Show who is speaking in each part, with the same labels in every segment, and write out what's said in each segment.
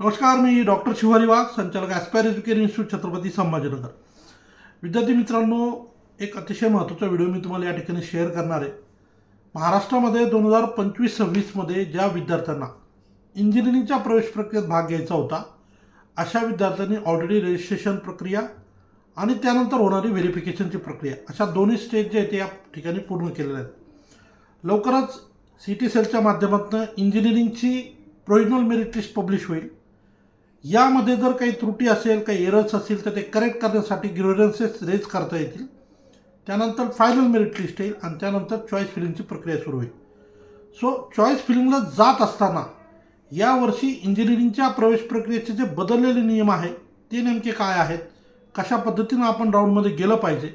Speaker 1: नमस्कार मी डॉक्टर शिवारी वाघ संचालक Aspire Education Institute Chhatrapati Sambhajinagar. विद्यार्थी मित्रांनो एक अतिशय महत्त्वाचा व्हिडिओ मी तुम्हाला या ठिकाणी शेअर करणार आहे. महाराष्ट्रामध्ये दोन हजार पंचवीस सव्वीसमध्ये ज्या विद्यार्थ्यांना इंजिनिअरिंगच्या प्रवेश प्रक्रियेत भाग घ्यायचा होता अशा विद्यार्थ्यांनी ऑलरेडी रजिस्ट्रेशन प्रक्रिया आणि त्यानंतर होणारी व्हेरिफिकेशनची प्रक्रिया अशा दोन्ही स्टेज जे आहेत ते या ठिकाणी पूर्ण केलेल्या आहेत. लवकरच सी टी सेलच्या माध्यमातून इंजिनिअरिंगची प्रोविजनल मेरिट लिस्ट पब्लिश होईल. यामध्ये जर काही त्रुटी असेल काही एरर्स असतील तर ते करेक्ट करण्यासाठी ग्रेव्हरन्सेस रेज करता येतील. त्यानंतर फायनल मेरिट लिस्ट येईल आणि त्यानंतर चॉईस फिलिंगची प्रक्रिया सुरू होईल. सो चॉईस फिलिंगला जात असताना यावर्षी इंजिनिअरिंगच्या प्रवेश प्रक्रियेचे जे बदललेले नियम आहेत ते नेमके काय आहेत? कशा पद्धतीनं आपण राऊंडमध्ये गेलं पाहिजे?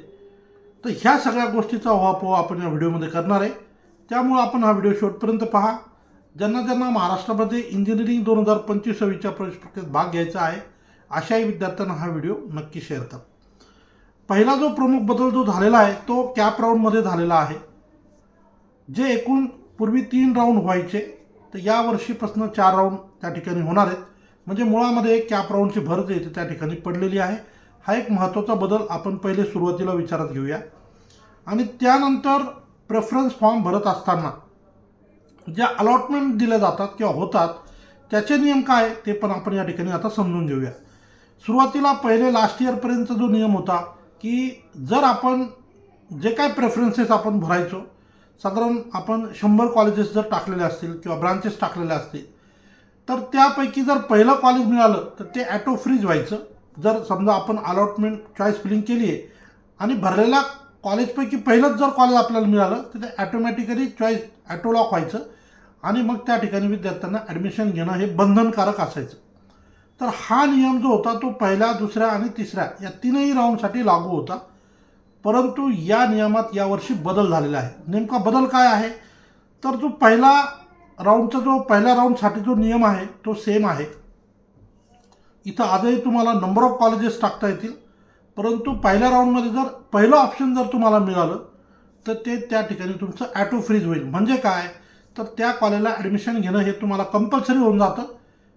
Speaker 1: तर ह्या सगळ्या गोष्टीचा उहापोहा आपण या व्हिडिओमध्ये करणार आहे. त्यामुळं आपण हा व्हिडिओ शेवटपर्यंत पहा. ज्यांना ज्यांना महाराष्ट्रामध्ये इंजिनिअरिंग दोन हजार पंचवीस सव्वीसच्या प्रवेश प्रक्रियेत भाग घ्यायचा आहे. अशाही विद्यार्थ्यांना हा व्हिडिओ नक्की शेअर करा. पहिला जो प्रमुख बदल जो झालेला आहे तो कॅप राऊंडमध्ये झालेला आहे. जे एकूण पूर्वी तीन राऊंड व्हायचे तर यावर्षीपासून चार राऊंड त्या ठिकाणी होणार आहेत. म्हणजे मुळामध्ये कॅप राऊंडची भर जे त्या ठिकाणी पडलेली आहे. हा एक महत्त्वाचा बदल आपण पहिले सुरुवातीला विचारात घेऊया. आणि त्यानंतर प्रेफरन्स फॉर्म भरत असताना ज्या अलॉटमेंट दिल्या जातात किंवा होतात त्याचे नियम काय ते पण आपण या ठिकाणी आता समजून घेऊया. सुरुवातीला पहिले लास्ट इयरपर्यंत जो नियम होता की जर आपण जे काय प्रेफरन्सेस आपण भरायचो साधारण आपण शंभर कॉलेजेस जर टाकलेले असतील किंवा ब्रांचेस टाकलेले असतील तर त्यापैकी जर पहिलं कॉलेज मिळालं तर ते ॲटो फ्रीज व्हायचं. जर समजा आपण अलॉटमेंट चॉईस फिलिंग केली आहे आणि भरलेल्या कॉलेजपैकी पहिलंच जर कॉलेज आपल्याला मिळालं तर ते ॲटोमॅटिकली चॉईस ॲटोलॉक व्हायचं. आणि मग त्या ठिकाणी विद्यार्थ्यांना ॲडमिशन घेणं हे बंधनकारक असायचं. तर हा नियम जो होता तो पहिल्या दुसऱ्या आणि तिसऱ्या या तीनही राऊंडसाठी लागू होता. परंतु या नियमात यावर्षी बदल झालेला आहे. नेमका बदल काय आहे? तर जो पहिला राऊंडचा जो पहिल्या राऊंडसाठी जो नियम आहे तो सेम आहे. इथं आजही तुम्हाला नंबर ऑफ कॉलेजेस टाकता येतील. परंतु पहिल्या राऊंडमध्ये जर पहिलं ऑप्शन जर तुम्हाला मिळालं तर ते त्या ठिकाणी तुमचं ॲटो फ्रीज होईल. म्हणजे काय? तर त्या कॉलेजला ॲडमिशन घेणं हे तुम्हाला कंपल्सरी होऊन जातं.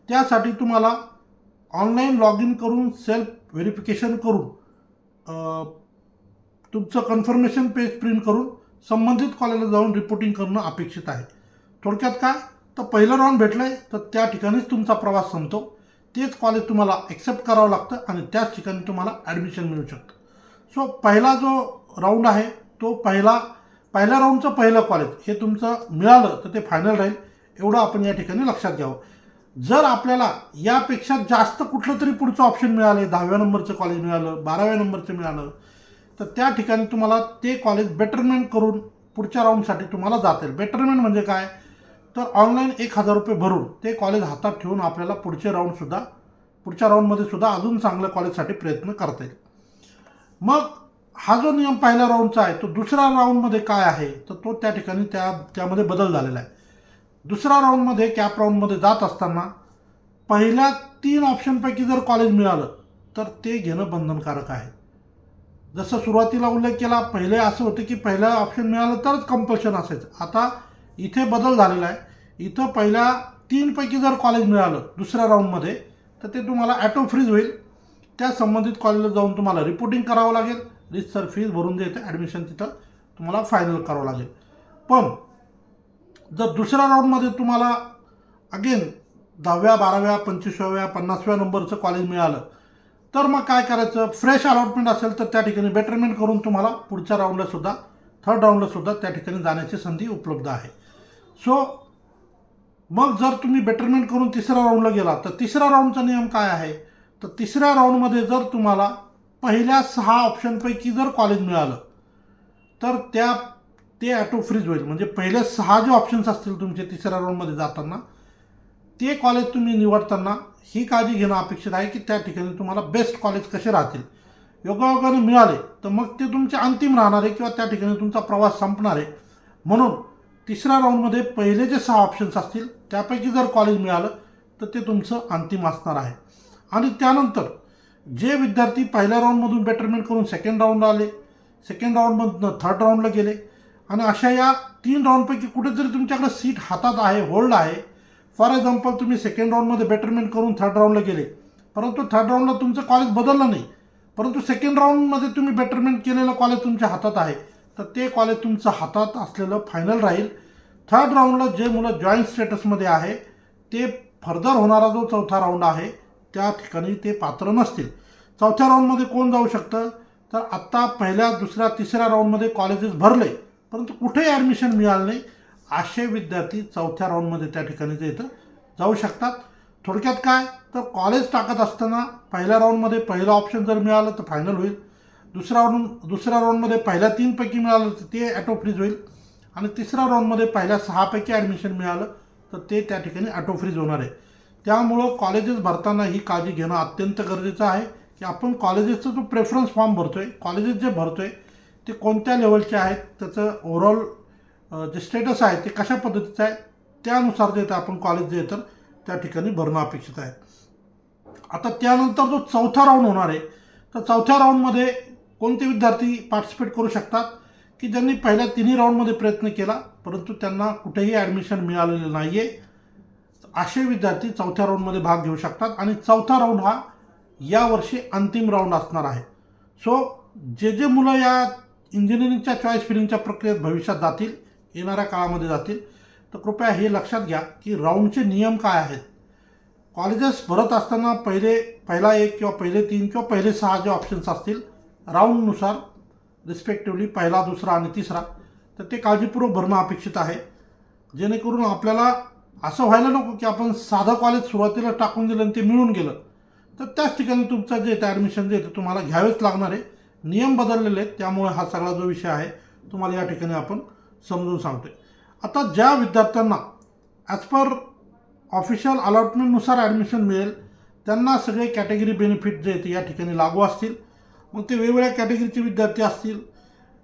Speaker 1: त्यासाठी तुम्हाला ऑनलाईन लॉग इन करून सेल्फ व्हेरिफिकेशन करून तुमचं कन्फर्मेशन पेज प्रिंट करून संबंधित कॉलेजला जाऊन रिपोर्टिंग करणं अपेक्षित आहे. थोडक्यात काय? तर पहिलं राऊंड भेटलं आहे तर त्या ठिकाणीच तुमचा प्रवास संपतो. तेच कॉलेज तुम्हाला ॲक्सेप्ट करावं लागतं आणि त्याच ठिकाणी तुम्हाला ॲडमिशन मिळू शकतं. सो पहिला जो राऊंड आहे तो पहिला पहिल्या राऊंडचं पहिलं कॉलेज हे तुमचं मिळालं तर ते फायनल राहील. एवढं आपण या ठिकाणी लक्षात घ्यावं. जर आपल्याला यापेक्षा जास्त कुठलं तरी पुढचं ऑप्शन मिळालं दहाव्या नंबरचं कॉलेज मिळालं बाराव्या नंबरचं मिळालं तर त्या ठिकाणी तुम्हाला ते कॉलेज बेटरमेंट करून पुढच्या राऊंडसाठी तुम्हाला जाता येईल. बेटरमेंट म्हणजे काय? तर ऑनलाईन एक हजार रुपये भरून ते कॉलेज हातात ठेवून आपल्याला पुढचे राऊंडसुद्धा पुढच्या राऊंडमध्ये सुद्धा अजून चांगल्या कॉलेजसाठी प्रयत्न करता येईल. मग हा जो नियम पहिल्या राऊंडचा आहे तो दुसऱ्या राऊंडमध्ये काय आहे तर तो त्या ठिकाणी त्या त्यामध्ये बदल झालेला आहे. दुसऱ्या राऊंडमध्ये कॅप राऊंडमध्ये जात असताना पहिल्या तीन ऑप्शनपैकी जर कॉलेज मिळालं तर ते घेणं बंधनकारक आहे. जसं सुरुवातीला उल्लेख केला पहिले असं होतं की पहिलं ऑप्शन मिळालं तरच कंपल्शन असायचं. आता इथे बदल झालेला आहे. इथं पहिल्या तीनपैकी जर कॉलेज मिळालं दुसऱ्या राऊंडमध्ये तर ते तुम्हाला ॲटो फ्रीज होईल. त्या संबंधित कॉलेजला जाऊन तुम्हाला रिपोर्टिंग करावं लागेल. रिस्टर फीज भरून देते ॲडमिशन तिथं तुम्हाला फायनल करावं लागेल. पण जर दुसऱ्या राऊंडमध्ये तुम्हाला अगेन दहाव्या बाराव्या पंचवीसाव्या पन्नासव्या नंबरचं कॉलेज मिळालं तर मग काय करायचं? फ्रेश अलॉटमेंट असेल तर त्या ठिकाणी बेटरमेंट करून तुम्हाला पुढच्या राऊंडलासुद्धा थर्ड राऊंडलासुद्धा त्या ठिकाणी जाण्याची संधी उपलब्ध आहे. सो मग जर तुम्ही बेटरमेंट करून तिसऱ्या राऊंडला गेला तर तिसऱ्या राऊंडचा नियम काय आहे? तर तिसऱ्या राऊंडमध्ये जर तुम्हाला पहिल्या सहा ऑप्शनपैकी जर कॉलेज मिळालं तर त्या ते ॲटो फ्रीज होईल. म्हणजे पहिले सहा जे ऑप्शन्स असतील तुमचे तिसऱ्या राऊंडमध्ये जाताना ते कॉलेज तुम्ही निवडताना ही काळजी घेणं अपेक्षित आहे की त्या ठिकाणी तुम्हाला बेस्ट कॉलेज कसे राहतील. योगायोगाने मिळाले तर मग ते तुमचे अंतिम राहणार आहे किंवा त्या ठिकाणी तुमचा प्रवास संपणार आहे. म्हणून तिसऱ्या राऊंडमध्ये पहिले जे सहा ऑप्शन्स असतील त्यापैकी जर कॉलेज मिळालं तर ते तुमचं अंतिम असणार आहे. आणि त्यानंतर जे विद्यार्थी पहिल्या राऊंडमधून बेटरमेंट करून सेकंड राऊंडला आले सेकंड राऊंडमधनं थर्ड राऊंडला गेले आणि अशा या तीन राऊंडपैकी कुठेतरी तुमच्याकडे सीट हातात आहे होल्ड आहे. फॉर एक्झाम्पल तुम्ही सेकंड राऊंडमध्ये बेटरमेंट करून थर्ड राऊंडला गेले परंतु थर्ड राऊंडला तुमचं कॉलेज बदललं नाही परंतु सेकंड राऊंडमध्ये तुम्ही बेटरमेंट केलेलं कॉलेज तुमच्या हातात आहे. तर ते कॉलेज तुमचं हातात असलेलं फायनल राहील. थर्ड राऊंडला जे मुलं जॉईंट स्टेटसमध्ये आहे ते फर्दर होणारा जो चौथा राऊंड आहे त्या ठिकाणी ते पात्र नसतील. चौथ्या राऊंडमध्ये कोण जाऊ शकतं? तर आत्ता पहिल्या दुसऱ्या तिसऱ्या राऊंडमध्ये कॉलेजेस भरले परंतु कुठेही ॲडमिशन मिळालं नाही. असे विद्यार्थी चौथ्या राऊंडमध्ये त्या ठिकाणी ते इथं जाऊ शकतात. थोडक्यात काय? तर कॉलेज टाकत असताना पहिल्या राऊंडमध्ये पहिलं ऑप्शन जर मिळालं तर फायनल होईल. दुसरा राऊंड दुसऱ्या राऊंडमध्ये पहिल्या तीनपैकी मिळालं तर ते ॲटो फ्रीज होईल. आणि तिसऱ्या राऊंडमध्ये पहिल्या सहापैकी ॲडमिशन मिळालं तर ते त्या ठिकाणी ॲटो फ्रीज होणार आहे. त्यामुळं कॉलेजेस भरताना ही काळजी घेणं अत्यंत गरजेचं आहे की आपण कॉलेजेसचा जो प्रेफरन्स फॉर्म भरतो आहे कॉलेजेस जे भरतो आहे ते कोणत्या लेवलचे आहेत त्याचं ओव्हरऑल जे स्टेटस आहे ते कशा पद्धतीचं आहे त्यानुसार जे आपण कॉलेज जे तर त्या ठिकाणी भरणं अपेक्षित आहे. आता त्यानंतर जो चौथा राऊंड होणार आहे तर चौथ्या राऊंडमध्ये कोणते विद्यार्थी पार्टिसिपेट करू शकतात की ज्यांनी पहिल्या तिन्ही राऊंडमध्ये प्रयत्न केला परंतु त्यांना कुठेही ॲडमिशन मिळालेलं नाही आहे असे विद्यार्थी चौथ्या राऊंडमध्ये भाग घेऊ शकतात आणि चौथा राऊंड हा यावर्षी अंतिम राऊंड असणार आहे. सो जे जे मुलं या इंजिनिअरिंगच्या चॉईस फिलिंगच्या प्रक्रियेत भविष्यात जातील येणाऱ्या काळामध्ये जातील तर कृपया हे लक्षात घ्या की राऊंडचे नियम काय आहेत. कॉलेजेस भरत असताना पहिले पहिला एक किंवा पहिले तीन किंवा पहिले सहा जे ऑप्शन्स असतील राऊंडनुसार रिस्पेक्टिव्हली पहिला दुसरा आणि तिसरा तर ते काळजीपूर्वक भरणं अपेक्षित आहे. जेणेकरून आपल्याला असं व्हायला नको की आपण साधं कॉलेज सुरुवातीला टाकून दिलं आणि ते मिळून गेलं. तर त्याच ठिकाणी तुमचं जे ॲडमिशन जे ते तुम्हाला घ्यावेच लागणार आहे. नियम बदललेले आहेत त्यामुळे हा सगळा जो विषय आहे तुम्हाला या ठिकाणी आपण समजून सांगतोय. आता ज्या विद्यार्थ्यांना ॲज पर ऑफिशियल अलॉटमेंटनुसार ॲडमिशन मिळेल त्यांना सगळे कॅटेगरी बेनिफिट जे आहेत या ठिकाणी लागू असतील. मग ते वेगवेगळ्या कॅटेगरीचे विद्यार्थी असतील.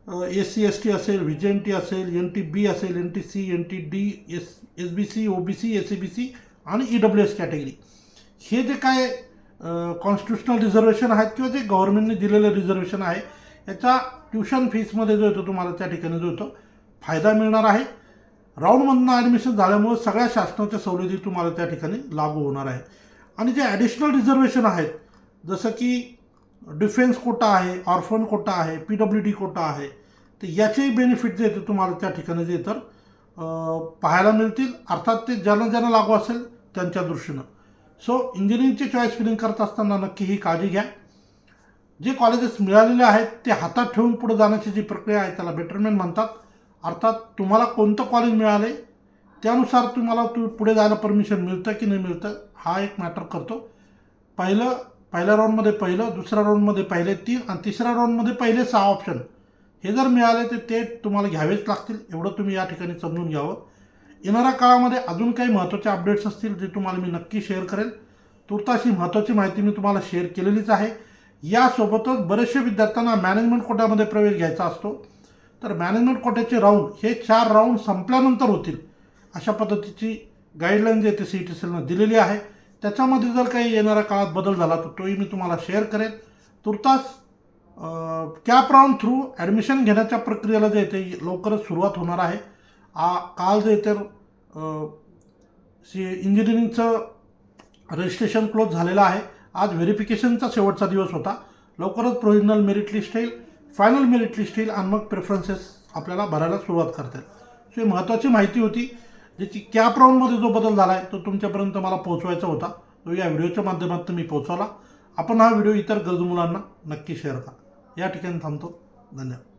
Speaker 1: एस सी एस टी असेल व्ही जे एन टी असेल एन टी बी असेल N T C N T D S S B C O B C S C B C आणि ई डब्ल्यू एस कॅटेगरी हे जे काय constitutional reservation आहेत किंवा जे गव्हर्नमेंटने दिलेलं रिझर्वेशन आहे याचा ट्युशन फीसमध्ये जो येतो तुम्हाला त्या ठिकाणी जो येतो फायदा मिळणार आहे. राऊंडमधनं ॲडमिशन झाल्यामुळे सगळ्या शासनाच्या सवलती तुम्हाला त्या ठिकाणी लागू होणार आहे. आणि जे ॲडिशनल रिझर्वेशन आहेत जसं की डिफेन्स कोटा आहे ऑर्फन कोटा आहे पी डब्ल्यू डी कोटा आहे तर याचेही बेनिफिट जे येते तुम्हाला त्या ठिकाणी जे तर पाहायला मिळतील. अर्थात ते ज्यांना ज्यांना लागू असेल त्यांच्या दृष्टीनं. सो इंजिनिअरिंगची चॉईस फिलिंग करत असताना नक्की ही काळजी घ्या. जे कॉलेजेस मिळालेले आहेत ते हातात ठेवून पुढे जाण्याची जी प्रक्रिया आहे त्याला बेटरमेंट म्हणतात. अर्थात तुम्हाला कोणतं कॉलेज मिळाले त्यानुसार तुम्हाला तू पुढे जायला परमिशन मिळतं की नाही मिळतं हा एक मॅटर करतो. पहिलं पहिल्या राऊंडमध्ये पहिलं दुसऱ्या राऊंडमध्ये पहिले तीन आणि तिसऱ्या राऊंडमध्ये पहिले सहा ऑप्शन हे जर मिळाले तर ते तुम्हाला घ्यावेच लागतील. एवढं तुम्ही या ठिकाणी समजून घ्यावं. येणाऱ्या काळामध्ये अजून काही महत्त्वाचे अपडेट्स असतील जे तुम्हाला मी नक्की शेअर करेल. तुर्ताशी महत्त्वाची माहिती मी तुम्हाला शेअर केलेलीच आहे. यासोबतच बरेचसे विद्यार्थ्यांना मॅनेजमेंट कोट्यामध्ये प्रवेश घ्यायचा असतो. तर मॅनेजमेंट कोट्याचे राऊंड हे चार राऊंड संपल्यानंतर होतील. अशा पद्धतीची गाईडलाईन जे ते सी टी सीनं दिलेली आहे. त्याच्यामध्ये जर काही येणाऱ्या काळात बदल झाला तर तोही मी तुम्हाला शेअर करेन. तुर्तास कॅप राऊंड थ्रू ॲडमिशन घेण्याच्या प्रक्रियेला जे ते लवकरच सुरुवात होणार आहे. आ काल जे तर सी इंजिनिअरिंगचं रजिस्ट्रेशन क्लोज झालेलं आहे. आज व्हेरिफिकेशनचा शेवटचा दिवस होता. लवकरच प्रोव्हिजनल मेरिट लिस्ट येईल. फायनल मेरिट लिस्ट येईल आणि मग प्रेफरन्सेस आपल्याला भरायला सुरुवात करतात सो ही महत्त्वाची माहिती होती. ज्याची कॅप राऊंडमध्ये जो बदल झाला आहे तो तुमच्यापर्यंत मला पोहोचवायचा होता. तो या व्हिडिओच्या माध्यमातून मी पोहोचवला. आपण हा व्हिडिओ इतर गरजू मुलांना नक्की शेअर करा. या ठिकाणी थांबतो. धन्यवाद.